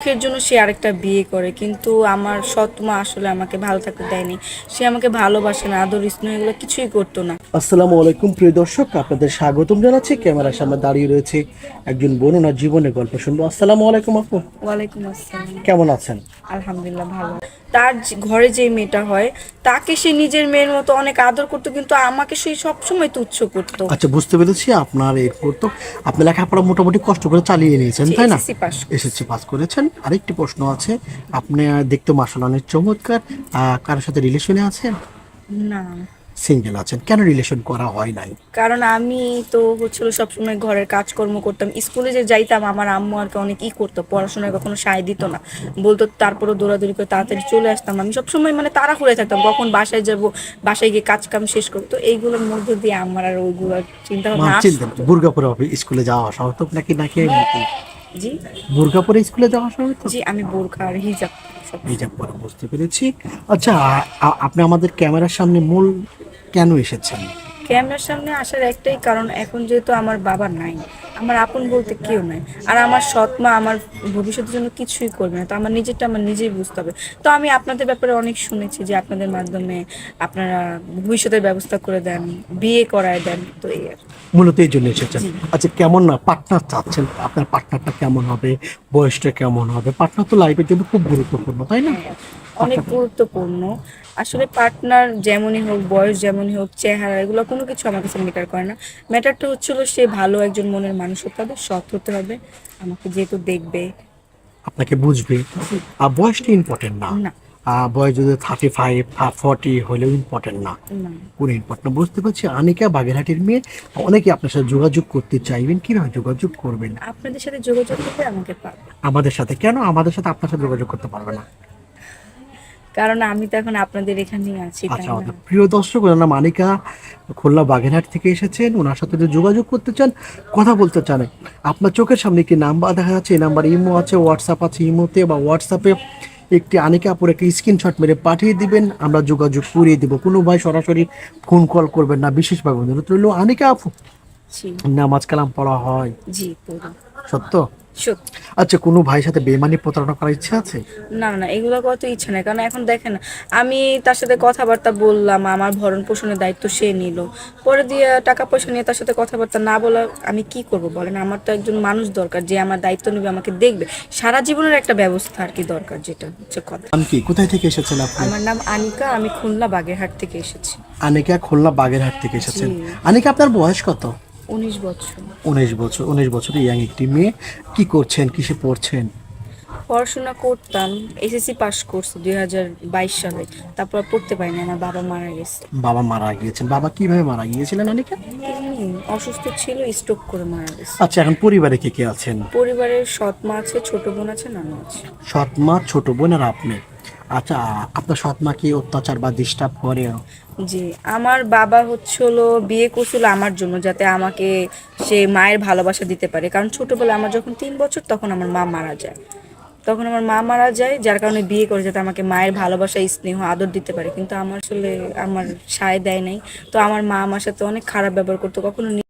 সুখের জন্য সে আরেকটা বিয়ে করে কিন্তু আমার সৎ মা আসলে আমাকে ভালো থাকতে দেয়নি। সে আমাকে ভালোবাসে না আদর স্নেহ এগুলো কিছুই করতো না। আসসালামু আলাইকুম প্রিয় দর্শক আপনাদের স্বাগতম জানাচ্ছি। ক্যামেরার সামনে দাঁড়িয়ে রয়েছে একজন বোন ওনার জীবনের গল্প শুনব। আসসালামু আলাইকুম আপু। ওয়ালাইকুম আসসালাম। কেমন আছেন? আলহামদুলিল্লাহ ভালো। তার ঘরে যে মেয়েটা হয় তাকে সে নিজের মেয়ের মতো অনেক আদর করতো কিন্তু আমাকে সে সবসময় তুচ্ছ করতো। আচ্ছা বুঝতে পেরেছি আপনার এর করতো আপনি লেখাপড়া মোটামুটি কষ্ট করে চালিয়ে নিয়েছেন তাই না? এসএসসি পাস করেছেন। আরেকটি প্রশ্ন আছে আপনি দেখতে মাসাল অনেক চমৎকার কারোর সাথে রিলেশনে আছেন? না। সিঙ্গেল আছেন? কেন রিলেশন করা হয় নাই? কারণ আমি তো হচ্ছিল সবসময় ঘরের কাজকর্ম করতাম। স্কুলে যে যাইতাম আমার আম্মু আর অনেক ই করতো পড়াশোনায় কখনো সায় দিত না। বলতো তারপরে দৌড়াদৌড়ি করে তাড়াতাড়ি চলে আসতাম। আমি সবসময় মানে তাড়া করে থাকতাম কখন বাসায় যাব বাসায় গিয়ে কাজ কাম শেষ করতো এইগুলোর মধ্যে দিয়ে আমার আর ওইগুলো চিন্তা ভাবনা আসতো। স্কুলে যাওয়া আসা হতো নাকি নাকি? জি? বুর্গাপুরে স্কুলে যাওয়া আসা হতো? জি আমি বোরখা আর হিজাব সব হিজাব পরে বুঝতে পেরেছি। আচ্ছা আপনি আমাদের ক্যামেরার সামনে মূল কেন এসেছেন? ক্যামেরার সামনে আসার একটাই কারণ এখন যেহেতু আমার বাবা নাই আমার আপন বলতে কেউ নাই আর আমার সৎ মা আমার ভবিষ্যতের জন্য কিছুই করবে না তো আমার নিজেরটা আমার নিজেই বুঝতে হবে। তো আমি আপনাদের ব্যাপারে অনেক শুনেছি যে আপনাদের মাধ্যমে আপনারা ভবিষ্যতের ব্যবস্থা করে দেন বিয়ে করায় দেন তো এই আর মূলত এই জন্য এসেছেন। আচ্ছা কেমন না পার্টনার চাচ্ছেন আপনার পার্টনারটা কেমন হবে বয়সটা কেমন হবে? পার্টনার তো লাইফের জন্য খুব গুরুত্বপূর্ণ তাই না? অনেক গুরুত্বপূর্ণ। আসলে পার্টনার যেমনই হোক বয়স যেমনই হোক চেহারা এগুলো কোনো কিছু আমার কাছে ম্যাটার করে না। ম্যাটারটা হচ্ছিল সে ভালো একজন মনের মানুষ হতে হবে সৎ হতে হবে আমাকে যেহেতু দেখবে। আপনাকে বুঝবে আর বয়সটা ইম্পর্টেন্ট না। বয়স যদি থার্টি ফাইভ ফর্টি হলেও ইম্পর্টেন্ট না। কোনো ইম্পর্টেন্ট বুঝতে পারছি? আনিকা বাগেরহাটের মেয়ে অনেকে আপনার সাথে যোগাযোগ করতে চাইবেন কীভাবে যোগাযোগ করবেন? আপনাদের সাথে যোগাযোগ করতে আমাকে পাবে আমাদের সাথে? কেন? আমাদের সাথে আপনার সাথে যোগাযোগ করতে পারবে না। কারণ আমি তো এখন আপনাদের এখানেই আছি আচ্ছা আমাদের প্রিয় দর্শক ওনার নাম আনিকা খুলনা বাগেরহাট থেকে এসেছেন। ওনার সাথে যদি যোগাযোগ করতে চান কথা বলতে চান আপনার চোখের সামনে একটি নাম্বার দেখা যাচ্ছে? এই নাম্বার ইমো আছে হোয়াটসঅ্যাপ আছে ইমোতে বা হোয়াটসঅ্যাপে একটি আনিকা আপুর একটি স্ক্রিনশট মেরে পাঠিয়ে দিবেন আমরা যোগাযোগ করিয়ে দিব। কোনো ভাই সরাসরি ফোন কল করবেন না বিশেষভাবে অনুরোধ রইল আনিকা আপু। নামাজ কালাম পড়া হয়। জি সত্য? সত্যি। আচ্ছা কোনো ভাইয়ের সাথে বেমানি প্রতারণা করার ইচ্ছা আছে? না না এগুলো কত ইচ্ছা নেই। কারণ এখন দেখেন আমি তার সাথে কথাবার্তা বললাম আমার ভরণ পোষণের দায়িত্ব সে নিল। পরে দিয়ে টাকা পয়সা নিয়ে তার সাথে কথাবার্তা না বলা আমি কি করব বলেন? আমার তো একজন মানুষ দরকার যে আমার দায়িত্ব নেবে আমাকে দেখবে। সারা জীবনের একটা ব্যবস্থা আর কি দরকার যেটা হচ্ছে কথা। কি? কোথায় থেকে এসেছেন আপনি? আমার নাম আনিকা আমি খুলনা বাগেরহাট থেকে এসেছি। আনিকা খুলনা বাগেরহাট থেকে এসেছেন। আনিকা আপনার বয়স কত? উনিশ বছর। উনিশ বছর উনিশ বছরের ইয়াং একটি মেয়ে। কি করছেন? কিসে পড়ছেন? পড়াশোনা করতাম এসএসসি পাস করছি দুই হাজার বাইশ সালে। তারপর পড়তে পারিনি আমার বাবা মারা গেছে। বাবা মারা গিয়েছেন। বাবা কীভাবে মারা গিয়েছিলেন তিনি অসুস্থ ছিল স্ট্রোক করে মারা গেছে। আচ্ছা এখন পরিবারে কে কে আছেন? পরিবারের সৎ মা আছে ছোট বোন আছে নানু আছে। সৎ মা ছোট বোন আর আপনি? আচ্ছা আপনার সৎ মা কি অত্যাচার বা ডিস্টার্ব করে? জি, আমার বাবা হচ্ছে হলো বিয়ে করছিল আমার জন্য, যাতে আমাকে সে মায়ের ভালোবাসা দিতে পারে। কারণ ছোটবেলায় আমার যখন তিন বছর, তখন আমার মা মারা যায়। তখন আমার মা মারা যায়, যার কারণে বিয়ে করে, যাতে আমাকে মায়ের ভালোবাসা, স্নেহ, আদর দিতে পারে। কিন্তু আমার আসলে আমার সায় দেয় নাই। তো আমার মা আমার সাথে অনেক খারাপ ব্যবহার করতো, কখনো